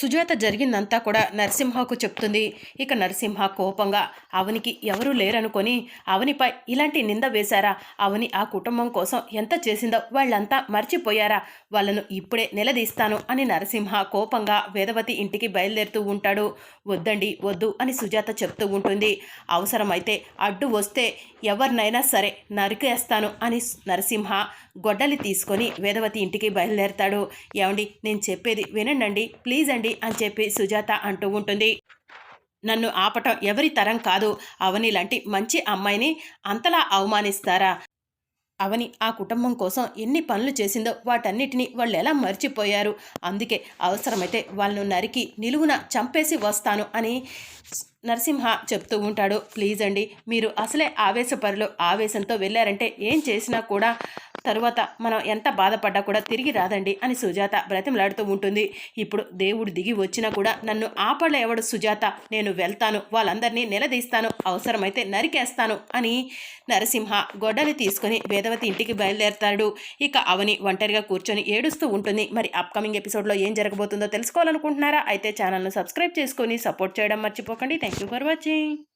సుజాత జరిగిందంతా కూడా నరసింహకు చెప్తుంది. ఇక నరసింహ కోపంగా అవనికి ఎవరూ లేరనుకొని అవనిపై ఇలాంటి నింద వేశారా? అవని ఆ కుటుంబం కోసం ఎంత చేసిందో వాళ్ళంతా మర్చిపోయారా? వాళ్ళను ఇప్పుడే నిలదీస్తాను అని నరసింహ కోపంగా వేదవతి ఇంటికి బయలుదేరుతూ ఉంటాడు. వద్దండి వద్దు అని సుజాత చెప్తూ ఉంటుంది. అవసరమైతే అడ్డు వస్తే ఎవరినైనా సరే నరికేస్తాను అని నరసింహ గొడ్డలి తీసుకొని వేదవతి ఇంటికి బయలుదేరతాడు. ఏమండి నేను చెప్పేది వినండి ప్లీజ్ అండి అని చెప్పి సుజాత అంటూ ఉంటుంది. నన్ను ఆపటం ఎవరి తరం కాదు. అవని లాంటి మంచి అమ్మాయిని అంతలా అవమానిస్తారా? అవని ఆ కుటుంబం కోసం ఎన్ని పనులు చేసిందో వాటన్నిటిని వాళ్ళు ఎలా మర్చిపోయారు? అందుకే అవసరమైతే వాళ్ళను నరికి నిలువున చంపేసి వస్తాను అని నరసింహ చెప్తూ ఉంటాడు. ప్లీజ్ అండి మీరు అసలే ఆవేశపరులు ఆవేశంతో వెళ్ళారంటే ఏం చేసినా కూడా తరువాత మనం ఎంత బాధపడ్డా కూడా తిరిగి రాదండి అని సుజాత బ్రతిమలాడుతూ ఉంటుంది. ఇప్పుడు దేవుడు దిగి వచ్చినా కూడా నన్ను ఆపలేవడు సుజాత. నేను వెళ్తాను వాళ్ళందరినీ నిలదీస్తాను అవసరమైతే నరికేస్తాను అని నరసింహ గొడ్డలి తీసుకొని వేదవతి ఇంటికి బయలుదేరతాడు. ఇక అవని ఒంటరిగా కూర్చొని ఏడుస్తూ ఉంటుంది. మరి అప్కమింగ్ ఎపిసోడ్లో ఏం జరగబోతుందో తెలుసుకోవాలనుకుంటున్నారా? అయితే ఛానల్ను సబ్స్క్రైబ్ చేసుకొని సపోర్ట్ చేయడం మర్చిపోకండి. Thank you for watching